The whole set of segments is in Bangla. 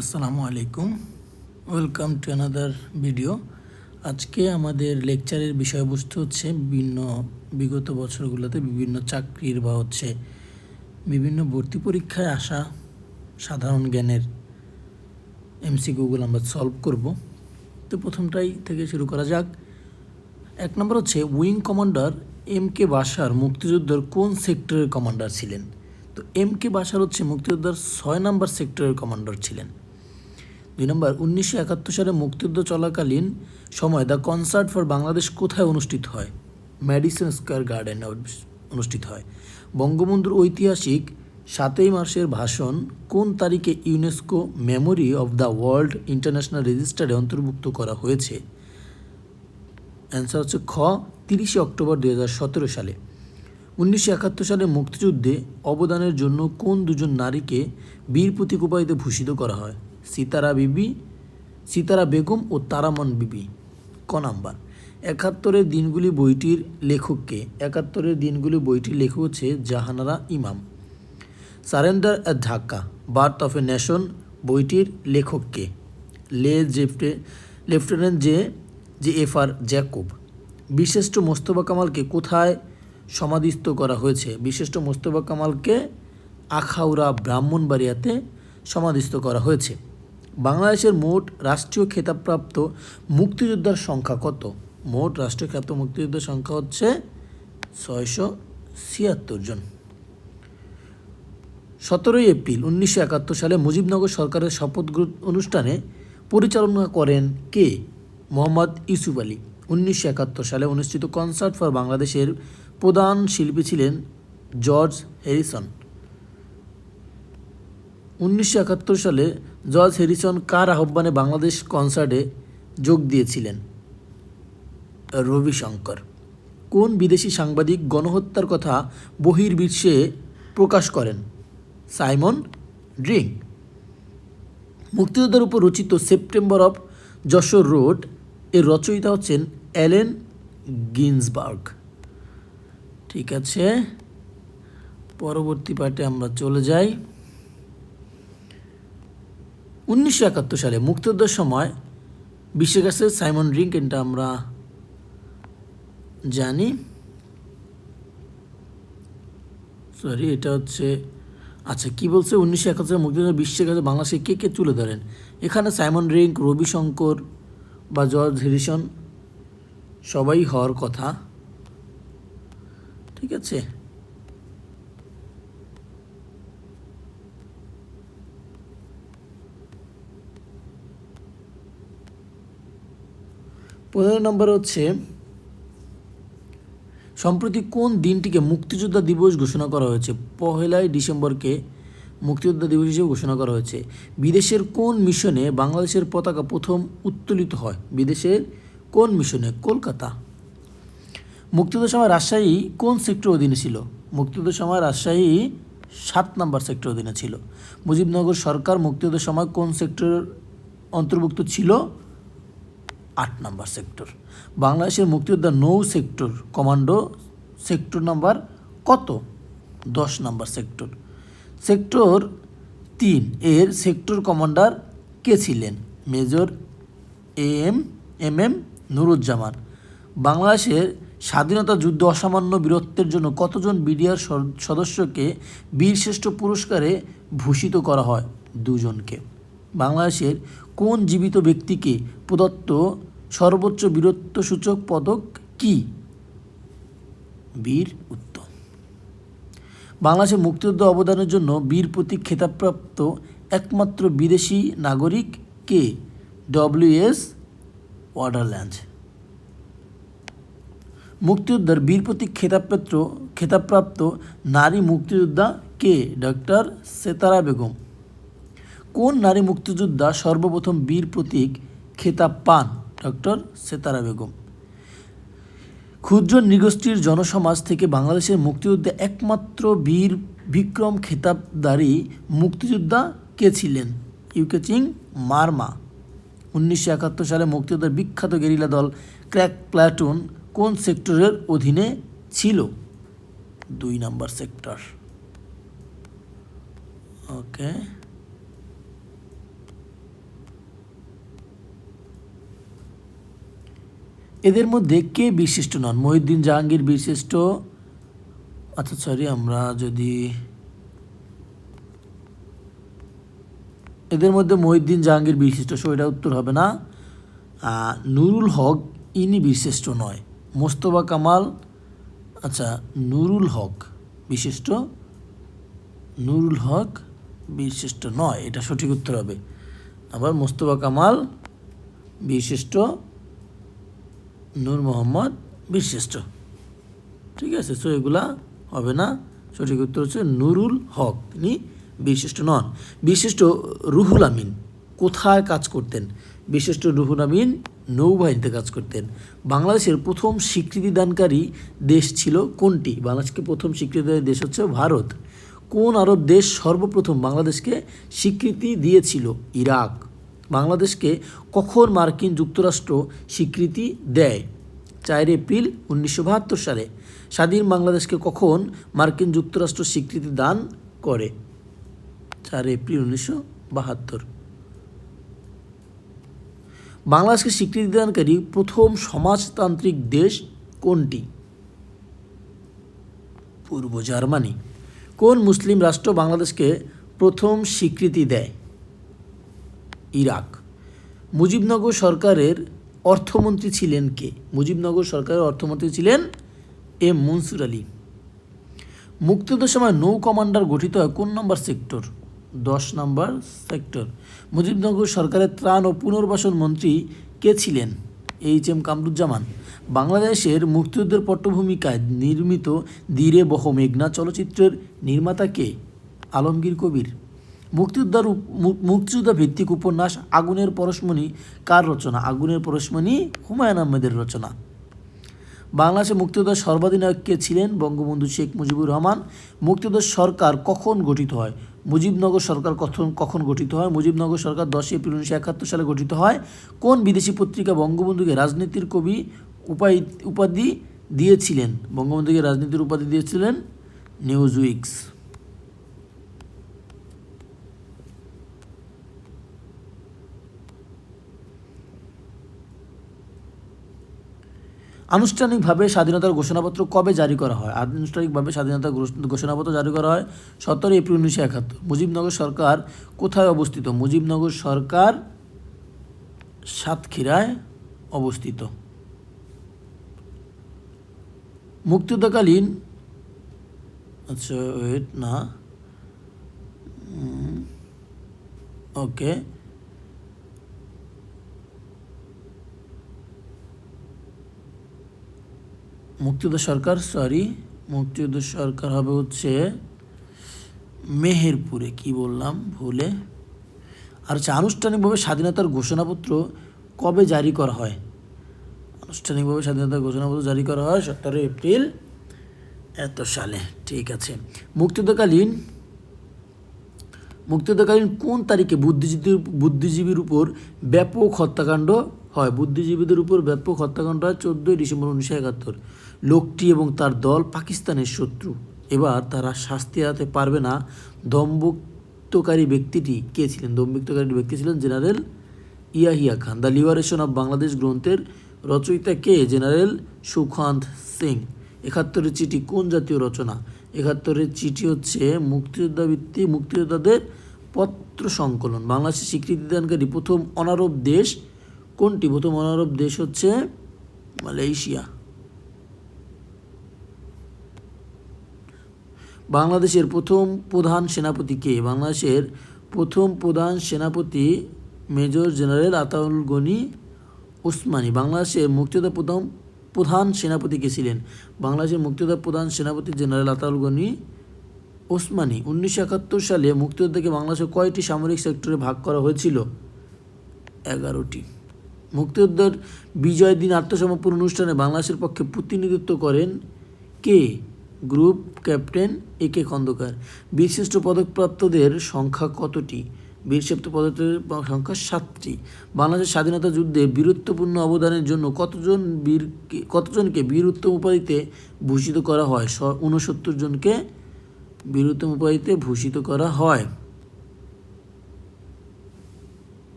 আসসালামু আলাইকুম। ওয়েলকাম টু অ্যানাদার ভিডিও আজকে আমাদের লেকচারের বিষয়বস্তু হচ্ছে বিভিন্ন বিগত বছরগুলোতে বিভিন্ন চাকরির বা হচ্ছে বিভিন্ন ভর্তি পরীক্ষায় আসা সাধারণ জ্ঞানের এমসিকিউগুলো আমরা সলভ করব। তো প্রথমটাই থেকে শুরু করা যাক। এক নম্বর হচ্ছে উইং কমান্ডার এম কে বাসার মুক্তিযোদ্ধার কোন সেক্টরের কমান্ডার ছিলেন? তো এম কে বাসার হচ্ছে মুক্তিযোদ্ধার ছয় নম্বর সেক্টরের কমান্ডার ছিলেন। দুই নম্বর, উনিশশো একাত্তর সালে মুক্তিযুদ্ধ চলাকালীন সময় দ্য কনসার্ট ফর বাংলাদেশ কোথায় অনুষ্ঠিত হয়? ম্যাডিসন স্কোয়ার গার্ডেন অনুষ্ঠিত হয়। বঙ্গবন্ধুর ঐতিহাসিক সাতই মার্চের ভাষণ কোন তারিখে UNESCO memory of the world international রেজিস্টারে অন্তর্ভুক্ত করা হয়েছে? অ্যান্সার হচ্ছে খ, তিরিশে অক্টোবর দু হাজার সতেরো সালে। উনিশশো একাত্তর সালে মুক্তিযুদ্ধে অবদানের জন্য কোন দুজন নারীকে বীর প্রতীক ভূষিত করা হয়? সিতারা বিবি, সিতারা বেগম ও তারামন বিবি। ক নাম্বার? একাত্তরের দিনগুলি বইটির লেখককে, একাত্তরের দিনগুলি বইটির লেখক হচ্ছে Jahanara Imam. Surrender at Dhaka, birth of a nation, বইটির লেখককে। লে জেফটে, lieutenant J J F R Jacob. বিশিষ্ট মোস্তফা কামালকে কোথায় সমাধিস্থ করা হয়েছে? বিশিষ্ট মোস্তফা কামালকে আখাউড়া ব্রাহ্মণবাড়িয়াতে সমাধিস্থ করা হয়েছে। বাংলাদেশের মোট রাষ্ট্রীয় খেতাবপ্রাপ্ত মুক্তিযোদ্ধার সংখ্যা কত? মোট রাষ্ট্রীয় খ্যাত মুক্তিযোদ্ধার সংখ্যা হচ্ছে ছয়শো ছিয়াত্তর জন। সতেরোই এপ্রিল উনিশশো একাত্তর সালে মুজিবনগর সরকারের শপথ অনুষ্ঠানে পরিচালনা করেন কে? মোহাম্মদ ইউসুফ আলী। উনিশশো একাত্তর সালে অনুষ্ঠিত কনসার্ট ফর বাংলাদেশের প্রধান শিল্পী ছিলেন জর্জ হ্যারিসন। উনিশশো একাত্তর সালে জর্জ হ্যারিসন কার আহ্বানে বাংলাদেশ কনসার্টে যোগ দিয়েছিলেন? রবিশঙ্কর। কোন বিদেশি সাংবাদিক গণহত্যার কথা বহির্বিশ্বে প্রকাশ করেন? Simon Dring. মুক্তিযোদ্ধার উপর রচিত সেপ্টেম্বর অফ যশোর রোডের রচয়িতা হচ্ছেন অ্যালেন গিন্সবার্গ। ঠিক আছে, পরবর্তী পার্টে আমরা চলে যাই। উনিশশো একাত্তর সালে মুক্তিযুদ্ধের সময় বিশ্বের কাছে সাইমন রিঙ্ক এটা আমরা জানি। সরি এটা হচ্ছে আচ্ছা কি বলছে? উনিশশো একাত্তর মুক্তিযুদ্ধ বিশ্বের কাছে বাংলাদেশে কে কে তুলে ধরেন? এখানে সাইমন রিঙ্ক রবি শঙ্কর বা জর্জ হ্যারিসন সবাই হওয়ার কথা। ঠিক আছে? পনেরো নম্বর হচ্ছে, সম্প্রতি কোন দিনটিকে মুক্তিযোদ্ধা দিবস ঘোষণা করা হয়েছে? পহেলাই ডিসেম্বরকে মুক্তিযোদ্ধা দিবস হিসেবে ঘোষণা করা হয়েছে। বিদেশের কোন মিশনে বাংলাদেশের পতাকা প্রথম উত্তোলিত হয়? বিদেশের কোন মিশনে? কলকাতা। মুক্তিযুদ্ধের সময় রাজশাহী কোন সেক্টর অধীনে ছিল? মুক্তিযুদ্ধের সময় রাজশাহী সাত নম্বর সেক্টর অধীনে ছিল। মুজিবনগর সরকার মুক্তিযুদ্ধের সময় কোন সেক্টরের অন্তর্ভুক্ত ছিল? আট নম্বর সেক্টর। বাংলাদেশের মুক্তিযোদ্ধা নৌ সেক্টর কমান্ডো সেক্টর নাম্বার কত? দশ নম্বর সেক্টর। সেক্টর তিন, এর সেক্টর কমান্ডার কে ছিলেন? Major M M M Nuruzzaman. বাংলাদেশের স্বাধীনতা যুদ্ধ অসামান্য বীরত্বের জন্য কতজন বিডিআর সদস্যকে বীরশ্রেষ্ঠ পুরস্কারে ভূষিত করা হয়? দুজনকে। বাংলাদেশের কোন জীবিত ব্যক্তিকে প্রদত্ত সর্বোচ্চ বীরত্বসূচক পদক কি? বীর উত্তম। বাংলাদেশের মুক্তিযুদ্ধ অবদানের জন্য বীর প্রতীক খেতাবপ্রাপ্ত একমাত্র বিদেশি নাগরিক কে? ডব্লিউএস ওয়াটারল্যান্ড মুক্তিযোদ্ধার বীর প্রতীক খেতাবপ্রাপ্ত খেতাবপ্রাপ্ত নারী মুক্তিযোদ্ধা কে? ডক্টর সেতারা বেগম। কোন নারী মুক্তিযোদ্ধা সর্বপ্রথম বীর প্রতীক খেতাব পান? ডক্টর সেতারা বেগম। ক্ষুদ্র নৃগোষ্ঠীর জনসমাজ থেকে বাংলাদেশের মুক্তিযুদ্ধে একমাত্র বীর বিক্রম খেতাবদারী মুক্তিযোদ্ধা কে ছিলেন? ইউকেচিং মারমা। উনিশশো একাত্তর সালে মুক্তিযোদ্ধার বিখ্যাত গেরিলা দল ক্র্যাক প্ল্যাটুন কোন সেক্টরের অধীনে ছিল? দুই নাম্বার সেক্টর। ওকে। এদের মধ্যে কে বিশিষ্ট নন? মহিউদ্দিন জাহাঙ্গীর বিশিষ্ট। আচ্ছা সরি আমরা যদি এদের মধ্যে মহিউদ্দিন জাহাঙ্গীর বিশিষ্ট, সো এটা উত্তর হবে না। নুরুল হক, ইনি বিশিষ্ট নয়। মোস্তফা কামাল আচ্ছা নুরুল হক বিশিষ্ট। নুরুল হক বিশিষ্ট নয়, এটা সঠিক উত্তর হবে। আবার মোস্তফা কামাল বিশিষ্ট। নূর মোহাম্মদ বিশিষ্ট। ঠিক আছে, সো এগুলা হবে না। সঠিক উত্তর হচ্ছে নুরুল হক। তিনি বিশিষ্ট নন। বিশিষ্ট রুহুল আমিন। কোথায় কাজ করতেন? বিশিষ্ট রুহুল আমিন নৌবাহিনীতে কাজ করতেন। বাংলাদেশের প্রথম স্বীকৃতিদানকারী দেশ ছিল কোনটি? বাংলাদেশকে প্রথম স্বীকৃতিদানকারী দেশ হচ্ছে ভারত। কোন আরব দেশ সর্বপ্রথম বাংলাদেশকে স্বীকৃতি দিয়েছিল? ইরাক। বাংলাদেশকে কখন মার্কিন যুক্তরাষ্ট্র স্বীকৃতি দেয়? চার এপ্রিল উনিশশো বাহাত্তর সালে। স্বাধীন বাংলাদেশকে কখন মার্কিন যুক্তরাষ্ট্র স্বীকৃতি দান করে? চার এপ্রিল উনিশশো বাহাত্তর। বাংলাদেশকে স্বীকৃতি দানকারী প্রথম সমাজতান্ত্রিক দেশ কোনটি? পূর্ব জার্মানি। কোন মুসলিম রাষ্ট্র বাংলাদেশকে প্রথম স্বীকৃতি দেয়? ইরাক। মুজিবনগর সরকারের অর্থমন্ত্রী ছিলেন কে? মুজিবনগর সরকারের অর্থমন্ত্রী ছিলেন এম মনসুর আলী। মুক্তিযুদ্ধের সময় নৌ কমান্ডার গঠিত হয় কোন নম্বর সেক্টর? দশ নম্বর সেক্টর। মুজিবনগর সরকারের ত্রাণ ও পুনর্বাসন মন্ত্রী কে ছিলেন? H M Kamaruzzaman. বাংলাদেশের মুক্তিযুদ্ধের পটভূমিকায় নির্মিত ধীরে বহ মেঘনা চলচ্চিত্রের নির্মাতা কে? আলমগীর কবির। মুক্তিযোদ্ধার মুক্তিযোদ্ধা ভিত্তিক উপন্যাস আগুনের পরশমণি কার রচনা? আগুনের পরশমণি হুমায়ুন আহমেদের রচনা। বাংলাদেশের মুক্তিযোদ্ধার সর্বাধিনায়ক কে ছিলেন বঙ্গবন্ধু শেখ মুজিবুর রহমান। মুক্তিযোদ্ধার সরকার কখন গঠিত হয়? মুজিবনগর সরকার কখন কখন গঠিত হয়? মুজিবনগর সরকার দশই এপ্রিল উনিশশো একাত্তর সালে গঠিত হয়। কোন বিদেশি পত্রিকা বঙ্গবন্ধুকে রাজনীতির কবি উপায় উপাধি দিয়েছিলেন? বঙ্গবন্ধুকে রাজনীতির উপাধি দিয়েছিলেন নিউজ উইকস আনুষ্ঠানিকভাবে স্বাধীনতার ঘোষণাপত্র কবে জারি করা হয়? আনুষ্ঠানিকভাবে স্বাধীনতার ঘোষণাপত্র জারি করা হয় সতেরো এপ্রিল উনিশশো একাত্তর। মুজিবনগর সরকার কোথায় অবস্থিত? মুজিবনগর সরকার সাতক্ষীরায় অবস্থিত। মুক্তিযুদ্ধকালীন আচ্ছা ওয়েট না। ওকে মুক্তিযুদ্ধ সরকার সরি মুক্তিযুদ্ধ সরকার হবে হচ্ছে মেহেরপুরে, কি বললাম ভুলে। আর হচ্ছে আনুষ্ঠানিকভাবে স্বাধীনতার ঘোষণাপত্র কবে জারি করা হয়? আনুষ্ঠানিকভাবে স্বাধীনতার ঘোষণাপত্র জারি করা হয় সতেরো এপ্রিল এত সালে, ঠিক আছে। মুক্তিযুদ্ধকালীন মুক্তিযুদ্ধকালীন কোন তারিখে বুদ্ধিজীবীর বুদ্ধিজীবীর উপর ব্যাপক হত্যাকাণ্ড হয়। বুদ্ধিজীবীদের উপর ব্যাপক হত্যাকাণ্ড হয় চোদ্দোই ডিসেম্বর উনিশশো একাত্তর। লোকটি এবং তার দল পাকিস্তানের শত্রু। এবার তারা শাস্তি এড়াতে পারবে না। দম্ভুক্তকারী ব্যক্তিটি কে ছিলেন? দম্ভুক্তকারী ব্যক্তি ছিলেন general Yahya Khan. The liberation of Bangladesh গ্রন্থের রচয়িতা কে? জেনারেল সুখান্ত সিং। একাত্তরের চিঠি কোন জাতীয় রচনা? একাত্তরের চিঠি হচ্ছে মুক্তিযোদ্ধা ভিত্তিক মুক্তিযোদ্ধাদের পত্র সংকলন। বাংলাদেশের স্বীকৃতিদানকারী প্রথম অনারব দেশ কোনটি? প্রথম অনারব দেশ হচ্ছে মালয়েশিয়া। বাংলাদেশের প্রথম প্রধান সেনাপতি কে? বাংলাদেশের প্রথম প্রধান সেনাপতি মেজর জেনারেল আতাউল গনি ওসমানী। বাংলাদেশের মুক্তিযোদ্ধা প্রথম প্রধান সেনাপতি কে ছিলেন? বাংলাদেশের মুক্তিযোদ্ধা প্রধান সেনাপতি জেনারেল আতাউল গনি ওসমানী। উনিশশো একাত্তর সালে মুক্তিযোদ্ধাকে বাংলাদেশের কয়টি সামরিক সেক্টরে ভাগ করা হয়েছিল? এগারোটি। মুক্তিযোদ্ধার বিজয় দিন আত্মসমর্পণ অনুষ্ঠানে বাংলাদেশের পক্ষে প্রতিনিধিত্ব করেন কে? Group captain A K Khandakar. বীরশ্রেষ্ঠ পদকপ্রাপ্তদের সংখ্যা কতটি? বীরশ্রেষ্ঠ পদকের সংখ্যা সাতটি। বাংলাদেশের স্বাধীনতা যুদ্ধে বীরত্বপূর্ণ অবদানের জন্য কতজন বীর কতজনকে বীরত্তম উপাধিতে ভূষিত করা হয়? উনসত্তর জনকে বীরত্তম উপাধিতে ভূষিত করা হয়।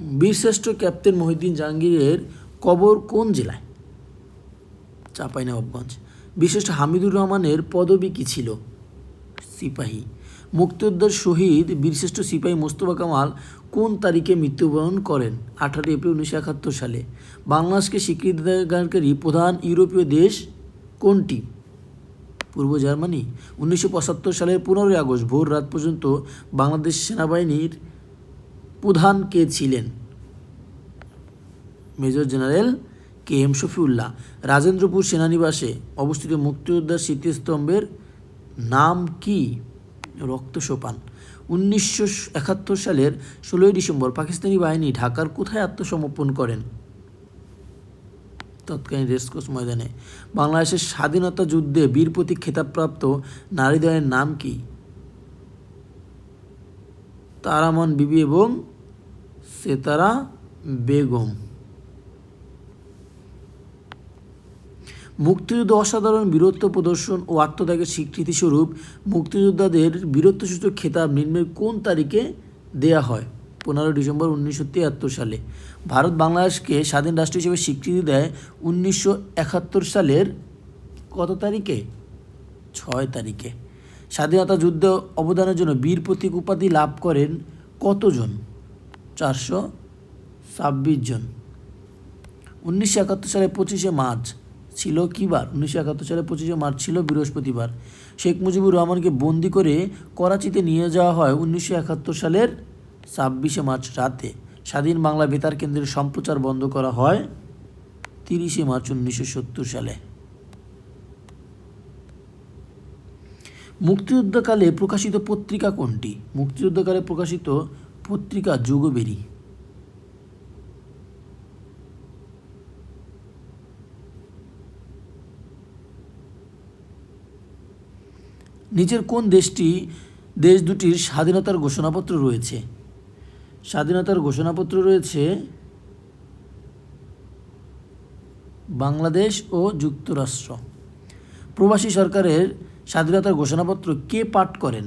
বীরশ্রেষ্ঠ ক্যাপ্টেন মহিউদ্দিন জাহাঙ্গীরের কবর কোন জেলায়? চাঁপাইনবাবগঞ্জ। বিশিষ্ট হামিদুর রহমানের পদবী কী ছিল? সিপাহী। মুক্তিযোদ্ধার শহীদ বীরশ্রেষ্ঠ সিপাহী মোস্তফা কামাল কোন তারিখে মৃত্যুবরণ করেন? আঠারো এপ্রিল উনিশশো একাত্তর সালে। বাংলাদেশকে স্বীকৃতিদানকারী প্রধান ইউরোপীয় দেশ কোনটি? পূর্ব জার্মানি। উনিশশো পঁচাত্তর সালের পনেরোই আগস্ট ভোর রাত পর্যন্ত বাংলাদেশ সেনাবাহিনীর প্রধান কে ছিলেন? Major general K M Shafiullah. Rajendrapur সেনানিবাসে অবস্থিত মুক্তিযোদ্ধার স্মৃতিস্তম্ভের নাম কি? রক্ত সোপান উনিশশো একাত্তর সালের ষোলোই ডিসেম্বর পাকিস্তানি বাহিনী ঢাকার কোথায় আত্মসমর্পণ করেন? তৎকালীন রেসকোর্স ময়দানে। বাংলাদেশের স্বাধীনতা যুদ্ধে বীর প্রতীক খেতাবপ্রাপ্ত নারীদ্বয়ের নাম কি? তারামন বিবি এবং সেতারা বেগম। মুক্তিযুদ্ধ অসাধারণ বীরত্ব প্রদর্শন ও আত্মত্যাগের স্বীকৃতিস্বরূপ মুক্তিযোদ্ধাদের বীরত্বসূচক খেতাব নিম্নের কোন তারিখে দেয়া হয়? পনেরো ডিসেম্বর উনিশশো তিয়াত্তর সালে। ভারত বাংলাদেশকে স্বাধীন রাষ্ট্র হিসেবে স্বীকৃতি দেয় উনিশশো একাত্তর সালের কত তারিখে? ছয় তারিখে। স্বাধীনতা যুদ্ধে অবদানের জন্য বীর প্রতীক উপাধি লাভ করেন কতজন? চারশো ছাব্বিশ জন। উনিশশো একাত্তর সালে পঁচিশে মার্চ ছিল কী বার? উনিশশো একাত্তর সালে পঁচিশে মার্চ ছিল বৃহস্পতিবার। শেখ মুজিবুর রহমানকে বন্দি করে করাচিতে নিয়ে যাওয়া হয় উনিশশো একাত্তর সালের ছাব্বিশে মার্চ রাতে। স্বাধীন বাংলা বেতার কেন্দ্রের সম্প্রচার বন্ধ করা হয় তিরিশে মার্চ উনিশশো সত্তর সালে। মুক্তিযুদ্ধকালে প্রকাশিত পত্রিকা কোনটি? মুক্তিযুদ্ধকালে প্রকাশিত পত্রিকা যুগবেরী নিচের কোন দেশটি দেশ দুটির স্বাধীনতার ঘোষণাপত্র রয়েছে? স্বাধীনতার ঘোষণাপত্র রয়েছে বাংলাদেশ ও যুক্তরাষ্ট্র। প্রবাসী সরকারের স্বাধীনতার ঘোষণাপত্র কে পাঠ করেন?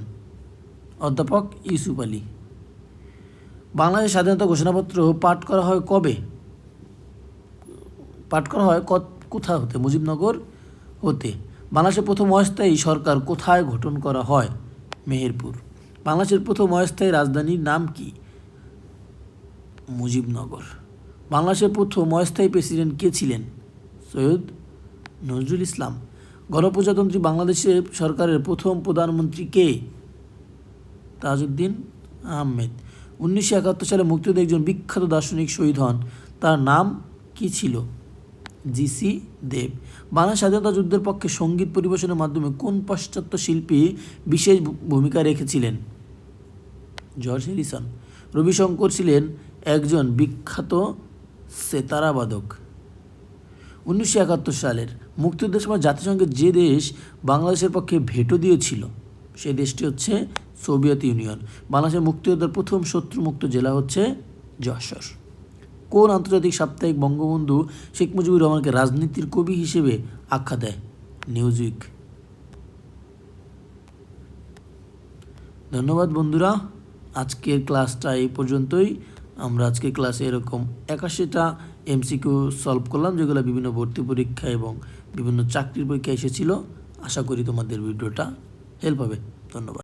অধ্যাপক ইউসুফ আলী। বাংলাদেশ স্বাধীনতা ঘোষণাপত্র পাঠ করা হয় কবে? পাঠ করা হয় কোথা হতে? মুজিবনগর হতে। বাংলাদেশের প্রথম অস্থায়ী সরকার কোথায় গঠন করা হয়? মেহেরপুর। বাংলাদেশের প্রথম অস্থায়ী রাজধানীর নাম কি? মুজিবনগর। বাংলাদেশের প্রথম অস্থায়ী প্রেসিডেন্ট কে ছিলেন? সৈয়দ নজরুল ইসলাম। গণপ্রজাতন্ত্রী বাংলাদেশের সরকারের প্রথম প্রধানমন্ত্রী কে? তাজউদ্দিন আহমেদ। উনিশশো একাত্তর সালে মুক্তিযুদ্ধে একজন বিখ্যাত দার্শনিক শহীদ হন। তার নাম কি ছিল? জিসি দেব। বাংলা স্বাধীনতা যুদ্ধের পক্ষে সংগীত পরিবেশনের মাধ্যমে কোন পাশ্চাত্য শিল্পী বিশেষ ভূমিকা রেখেছিলেন? George Harrison. রবিশঙ্কর ছিলেন একজন বিখ্যাত সেতারাবাদক। উনিশশো একাত্তর সালের মুক্তিযুদ্ধের সময় জাতিসংঘের যে দেশ বাংলাদেশের পক্ষে ভেটো দিয়েছিল সেই দেশটি হচ্ছে সোভিয়েত ইউনিয়ন। বাংলাদেশের মুক্তিযোদ্ধার প্রথম শত্রুমুক্ত জেলা হচ্ছে যশোর। কোন আন্তর্জাতিক সাপ্তাহিক বঙ্গবন্ধু শেখ মুজিবুর রহমানকে রাজনীতির কবি হিসেবে আখ্যা দেয়? নিউজউইক ধন্যবাদ বন্ধুরা, আজকের ক্লাসটা এই পর্যন্তই। আমরা আজকের ক্লাসে এরকম একাশিটা এমসিকিউ সলভ করলাম, যেগুলো বিভিন্ন ভর্তি পরীক্ষা এবং বিভিন্ন চাকরির পরীক্ষা এসেছিল। আশা করি তোমাদের ভিডিওটা হেল্প হবে। ধন্যবাদ।